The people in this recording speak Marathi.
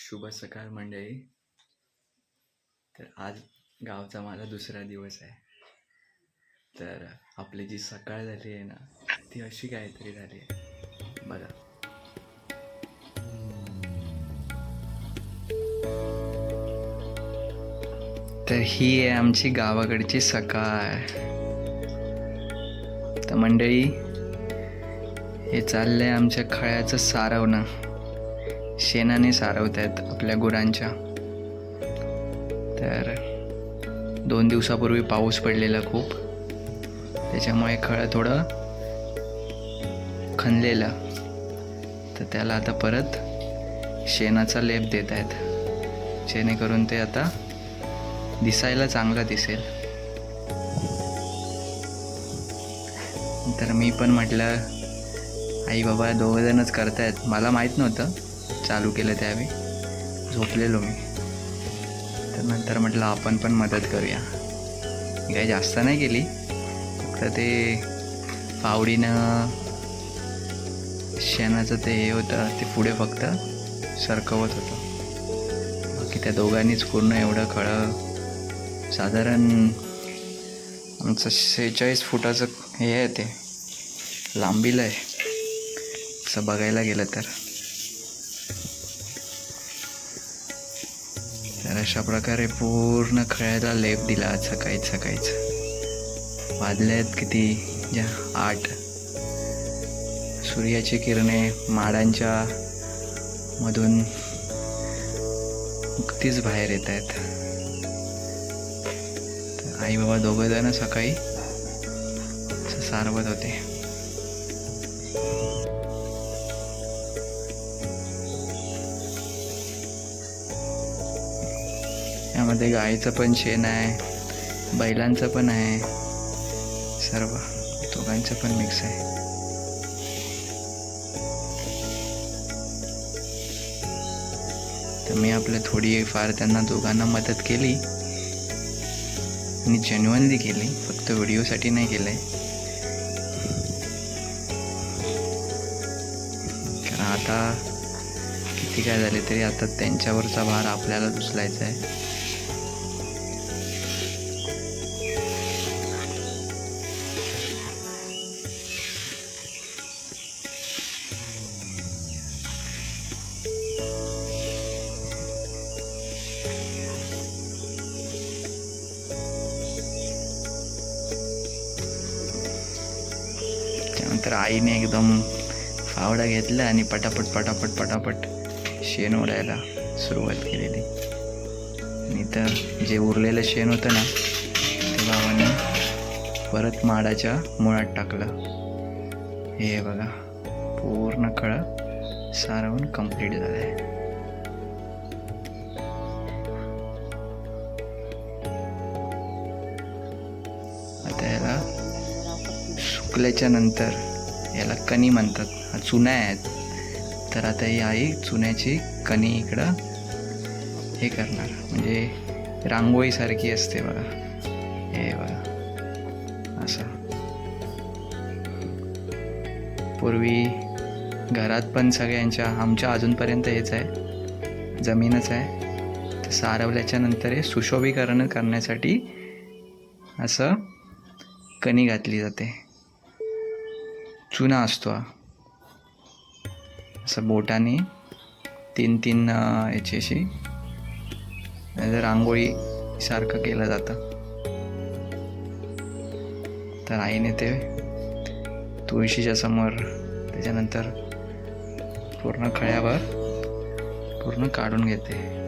शुभ सकाळ मंडळी. तर आज गावचा माझा दुसरा दिवस आहे. तर आपली जी सकाळ झाली आहे ना ती अशी काहीतरी झाली आहे. बघा. तर ही आहे आमची गावाकडची सकाळ. तर मंडळी हे चाललंय आमच्या खळ्याचं सारवणं. शेणाने सारवत आहेत आपल्या गुरांच्या. तर दोन दिवसापूर्वी पाऊस पडलेला खूप. त्याच्यामुळे खळं थोडं खणलेलं. तर त्याला आता परत शेणाचा लेप देत आहेत जेणेकरून ते आता दिसायला चांगलं दिसेल. तर मी पण म्हटलं आई बाबा दोघंजणच करतायत. मला माहीत नव्हतं. चालू केलं त्यावेळी. झोपलेलो मी. तर नंतर म्हटलं आपण पण मदत करूया. काय काही जास्त नाही केली. फक्त ते फावडीनं शेणाचं ते हे होतं ते पुढे फक्त सरकवत होतं. बाकी त्या दोघांनीच पूर्ण एवढं खळं साधारण आमचं सेहेचाळीस फुटाचं हे आहे ते. लांबीला आहे. असं बघायला गेलं तर. अशा प्रकारे पूर्ण खेळायला लेप दिला आज सकाळीच सकाळीच. वाजले आहेत किती? ज्या आठ. सूर्याची किरणे माडांच्या मधून नुकतीच बाहेर येत आहेत. आई बाबा दोघं जण सकाळी सारवत होते. यामध्ये गाईचं पण शेण आहे बैलांचं पण आहे सर्व दोघांचं पण मिक्स आहे. तर मी आपलं थोडी फार त्यांना दोघांना मदत केली. आणि जेन्युअनली केली फक्त व्हिडिओसाठी नाही केलंय. कारण आता किती काय झाले तरी आता त्यांच्यावरचा भार आपल्याला उचलायचा आहे. नंतर आईने एकदम फावडा घेतला आणि पटापट पटापट पटापट शेण ओढायला सुरुवात केलेली आणि तर जे उरलेलं शेण होतं ना ते भावाने परत माडाच्या मुळात टाकलं हे बघा पूर्ण कळं सारवून कंप्लीट झालं आहे आता याला सुकल्याच्या नंतर याला कणी म्हणतात. चुन्या आहेत. तर आता ही आई चुन्याची कणी इकडं हे करणार. म्हणजे रांगोळीसारखी असते बघा. हे बघा. असं. पूर्वी घरात पण सगळ्यांच्या आमच्या अजूनपर्यंत हेच आहे. जमीनच आहे. तर सारवल्याच्या नंतर हे सुशोभीकरण करण्यासाठी असं कणी घातली जाते. चुना असतो हा. असं बोटाने तीन तीन याच्याशी अशी रांगोळी सारखं केलं जातं. तर आईने ते तुळशीच्या समोर त्याच्यानंतर पूर्ण खळ्यावर पूर्ण काढून घेते.